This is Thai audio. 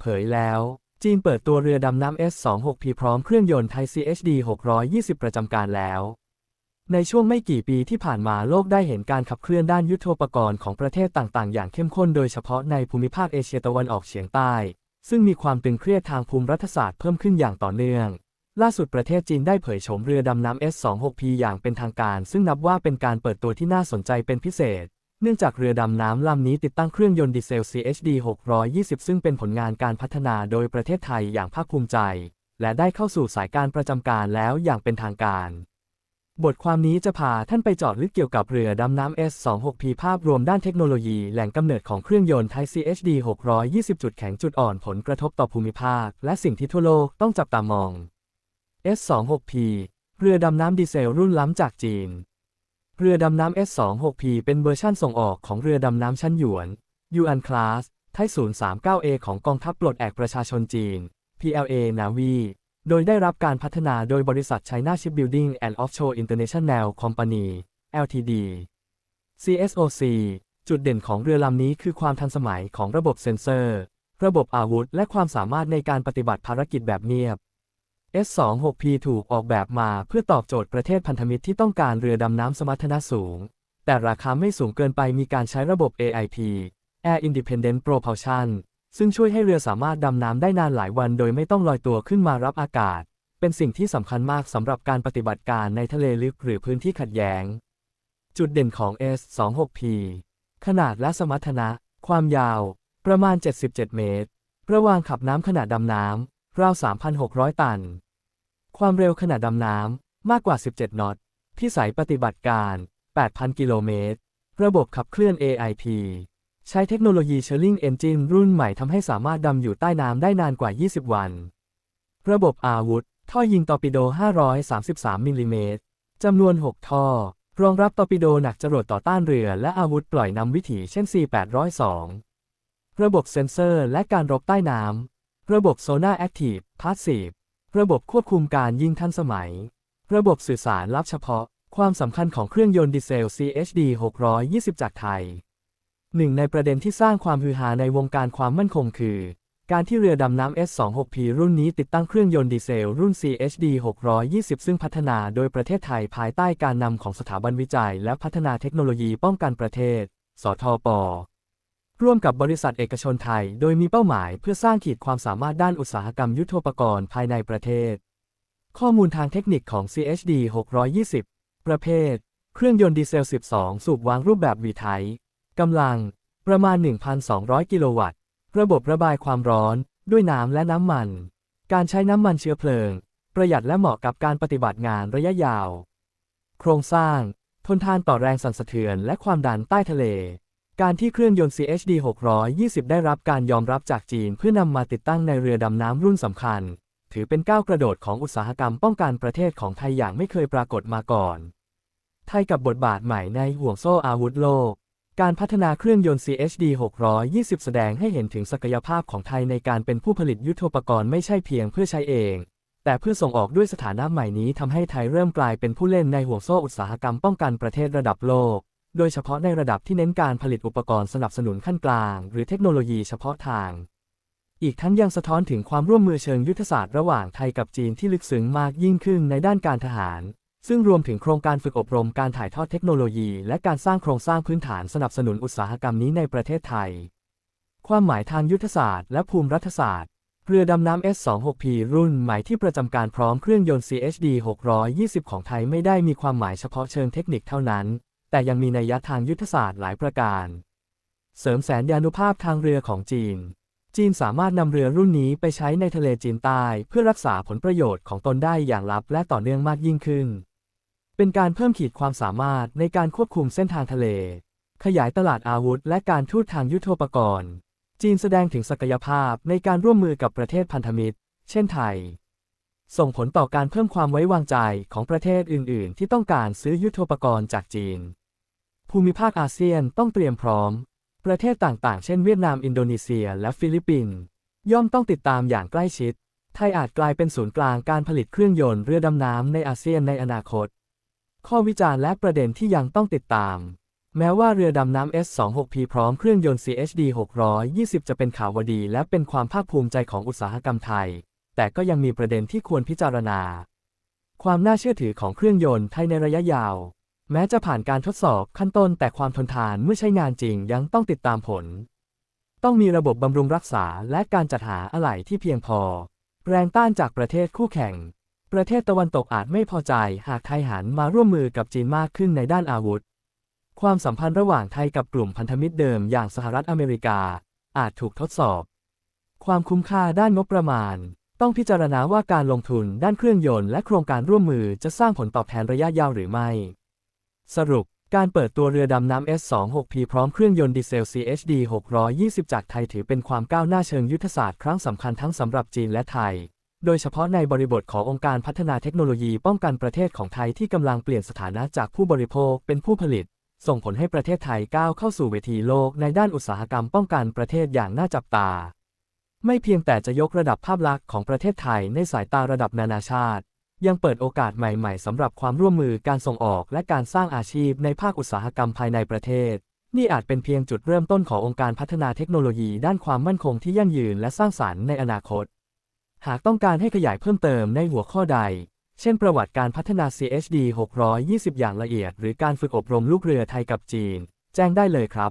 เผยแล้ว จีนเปิดตัวเรือดำน้ำ S-26P พร้อมเครื่องยนต์ไทย CHD 620 ประจำการแล้ว ในช่วงไม่กี่ปีที่ผ่านมาโลกได้เห็นการขับเคลื่อนด้านยุทโธปกรณ์ของประเทศต่างๆ อย่างเข้มข้นโดยเฉพาะในภูมิภาคเอเชียตะวันออกเฉียงใต้ ซึ่งมีความตึงเครียดทางภูมิรัฐศาสตร์เพิ่มขึ้นอย่างต่อเนื่องล่าสุดประเทศจีนได้เผยโฉมเรือดำน้ำ S-26P อย่างเป็นทางการ ซึ่งนับว่าเป็นการเปิดตัวที่น่าสนใจเป็นพิเศษ เนื่องจากเรือดำน้ำลำนี้ติดตั้งเครื่องยนต์ดีเซล CHD 620 ซึ่งเป็นผลงานการพัฒนาโดยประเทศไทยอย่างภาคภูมิใจ และได้เข้าสู่สายการประจำการแล้วอย่างเป็นทางการ บทความนี้จะพาท่านไปเจาะลึกเกี่ยวกับเรือดำน้ำ S26P ภาพรวมด้านเทคโนโลยีแหล่งกำเนิดของเครื่องยนต์ไทย CHD 620 จุดแข็งจุดอ่อนผลกระทบต่อภูมิภาค และสิ่งที่ทั่วโลกต้องจับตามอง S26P เรือดำน้ำดีเซลรุ่นล้ำจากจีน เรือดำน้ำ S26P เป็นเวอร์ชั่นส่งออกของเรือดำน้ำชั้นหยวน u n Class ไทย 039A ของกองทัพปลดแอกประชาชนจีน PLA Navy โดยได้รับการพัฒนาโดยบริษัท China Shipbuilding and Offshore International Company Ltd CSOC จุดเด่นของเรือลำนี้คือความทันสมัยของระบบเซ็นเซอร์ ระบบอาวุธ และความสามารถในการปฏิบัติภารกิจแบบเงียบ S26P ถูกออกแบบมาเพื่อตอบโจทย์ประเทศพันธมิตรที่ต้องการเรือดำน้ำสมรรถนะสูง แต่ราคาไม่สูงเกินไปมีการใช้ระบบ AIP Air Independent Propulsion ซึ่งช่วยให้เรือสามารถดำน้ำได้นานหลายวันโดยไม่ต้องลอยตัวขึ้นมารับอากาศ เป็นสิ่งที่สำคัญมากสำหรับการปฏิบัติการในทะเลลึกหรือพื้นที่ขัดแย้ง จุดเด่นของ S26P ขนาดและสมรรถนะ ความยาว ประมาณ 77 เมตร ระหว่างขับน้ำขนาดดำน้ำ ราว 3,600 ตัน ความเร็วขนาดำน้ำมากกว่า 17 นอต พิสัยปฏิบัติการ 8,000 กิโลเมตร ระบบขับเคลื่อน AIP ใช้เทคโนโลยี Stirling Engine รุ่นใหม่ทำให้สามารถดำอยู่ใต้น้ำได้นานกว่า 20 วัน ระบบอาวุธ ท่อยิงตอร์ปิโด 533 มิลลิเมตรจำนวน 6 ท่อ รองรับตอร์ปิโดหนักจรวดต่อต้านเรือ และอาวุธปล่อยนำวิถีเช่น C802 ระบบเซ็นเซอร์และการรบใต้น้ำ ระบบโซน่าแอคทีฟพาสซีฟระบบควบคุมการยิงทันสมัย ระบบสื่อสารลับเฉพาะ ความสำคัญของเครื่องยนต์ดีเซล CHD 620 จากไทย หนึ่งในประเด็นที่สร้างความฮือฮาในวงการความมั่นคงคือ การที่เรือดำน้ำ S26P รุ่นนี้ติดตั้งเครื่องยนต์ดีเซลรุ่น CHD 620 ซึ่งพัฒนาโดยประเทศไทยภายใต้การนำของสถาบันวิจัย และพัฒนาเทคโนโลยีป้องกันประเทศ สทป ร่วมกับบริษัทเอกชนไทย โดยมีเป้าหมายเพื่อสร้างขีดความสามารถด้านอุตสาหกรรมยุทโธปกรณ์ภายในประเทศ ข้อมูลทางเทคนิคของ CHD 620 ประเภท เครื่องยนต์ดีเซล 12 สูบวางรูปแบบวีไทกำลัง ประมาณ 1,200 กิโลวัตต์ ระบบระบายความร้อนด้วยน้ำและน้ำมัน การใช้น้ำมันเชื้อเพลิง ประหยัดและเหมาะกับการปฏิบัติงานระยะยาว โครงสร้าง ทนทานต่อแรงสั่นสะเทือนและความดันใต้ทะเล การที่เครื่องยนต์ CHD 620 ได้รับการยอมรับจากจีนเพื่อนำมาติดตั้งในเรือดำน้ำรุ่นสำคัญ ถือเป็นก้าวกระโดดของอุตสาหกรรมป้องกันประเทศของไทยอย่างไม่เคยปรากฏมาก่อน ไทยกับบทบาทใหม่ในห่วงโซ่อาวุธโลก การพัฒนาเครื่องยนต์ CHD 620 แสดงให้เห็นถึงศักยภาพของไทยในการเป็นผู้ผลิตยุทโธปกรณ์ไม่ใช่เพียงเพื่อใช้เอง แต่เพื่อส่งออกด้วยสถานะใหม่นี้ทำให้ไทยเริ่มกลายเป็นผู้เล่นในห่วงโซ่อุตสาหกรรมป้องกันประเทศระดับโลก โดยเฉพาะในระดับที่เน้นการผลิตอุปกรณ์สนับสนุนขั้นกลาง หรือเทคโนโลยีเฉพาะทาง อีกทั้งยังสะท้อนถึงความร่วมมือเชิงยุทธศาสตร์ระหว่างไทยกับจีนที่ลึกซึ้งมากยิ่งขึ้นในด้านการทหาร ซึ่งรวมถึงโครงการฝึกอบรมการถ่ายทอดเทคโนโลยี และการสร้างโครงสร้างพื้นฐานสนับสนุนอุตสาหกรรมนี้ในประเทศไทย ความหมายทางยุทธศาสตร์และภูมิรัฐศาสตร์เรือดำน้ำ S26P รุ่นใหม่ที่ประจำการพร้อมเครื่องยนต์ CHD 620 ของไทยไม่ได้มีความหมายเฉพาะเชิงเทคนิคเท่านั้น แต่ยังมีนัยยะทางยุทธศาสตร์หลายประการ เสริมแสนยานุภาพทางเรือของจีน จีนสามารถนำเรือรุ่นนี้ไปใช้ในทะเลจีนใต้เพื่อรักษาผลประโยชน์ของตนได้อย่างลับและต่อเนื่องมากยิ่งขึ้น เป็นการเพิ่มขีดความสามารถในการควบคุมเส้นทางทะเล ขยายตลาดอาวุธ และการทูตทางยุทโธปกรณ์ จีนแสดงถึงศักยภาพในการร่วมมือกับประเทศพันธมิตร เช่นไทยส่งผลต่อการเพิ่มความไว้วางใจของประเทศอื่น ๆ ที่ต้องการซื้อยุทโธปกรณ์จากจีน ภูมิภาคอาเซียนต้องเตรียมพร้อม ประเทศต่างๆ เช่นเวียดนาม อินโดนีเซีย และฟิลิปปินส์ย่อมต้องติดตามอย่างใกล้ชิด ไทยอาจกลายเป็นศูนย์กลางการผลิตเครื่องยนต์เรือดำน้ำในอาเซียนในอนาคต ข้อวิจารณ์และประเด็นที่ยังต้องติดตาม แม้ว่าเรือดำน้ำ S26P พร้อมเครื่องยนต์ CHD 620 จะเป็นข่าววดี และเป็นความภาคภูมิใจของอุตสาหกรรมไทย แต่ก็ยังมีประเด็นที่ควรพิจารณา ความน่าเชื่อถือของเครื่องยนต์ไทยในระยะยาว แม้จะผ่านการทดสอบขั้นต้นแต่ความทนทานเมื่อใช้งานจริงยังต้องติดตามผล ต้องมีระบบบำรุงรักษาและการจัดหาอะไหล่ที่เพียงพอ แรงต้านจากประเทศคู่แข่ง ประเทศตะวันตกอาจไม่พอใจหากไทยหันมาร่วมมือกับจีนมากขึ้นในด้านอาวุธ ความสัมพันธ์ระหว่างไทยกับกลุ่มพันธมิตรเดิมอย่างสหรัฐอเมริกา อาจถูกทดสอบ ความคุ้มค่าด้านงบประมาณต้องพิจารณาว่าการลงทุนด้านเครื่องยนต์และโครงการร่วมมือจะสร้างผลตอบแทนระยะยาวหรือไม่ สรุป การเปิดตัวเรือดำน้ำ S26P พร้อมเครื่องยนต์ดีเซล CHD 620 จากไทยถือเป็นความก้าวหน้าเชิงยุทธศาสตร์ครั้งสำคัญทั้งสำหรับจีนและไทย โดยเฉพาะในบริบทขององค์การพัฒนาเทคโนโลยีป้องกันประเทศของไทยที่กำลังเปลี่ยนสถานะจากผู้บริโภคเป็นผู้ผลิต ส่งผลให้ประเทศไทยก้าวเข้าสู่เวทีโลกในด้านอุตสาหกรรมป้องกันประเทศอย่างน่าจับตา ไม่เพียงแต่จะยกระดับภาพลักษณ์ของประเทศไทยในสายตาระดับนานาชาติ ยังเปิดโอกาสใหม่ๆสำหรับความร่วมมือการส่งออกและการสร้างอาชีพในภาคอุตสาหกรรมภายในประเทศ นี่อาจเป็นเพียงจุดเริ่มต้นขององค์การพัฒนาเทคโนโลยีด้านความมั่นคงที่ยั่งยืนและสร้างสรรค์ในอนาคต หากต้องการให้ขยายเพิ่มเติมในหัวข้อใด เช่นประวัติการพัฒนา CHD 620 อย่างละเอียด หรือการฝึกอบรมลูกเรือไทยกับจีน แจ้งได้เลยครับ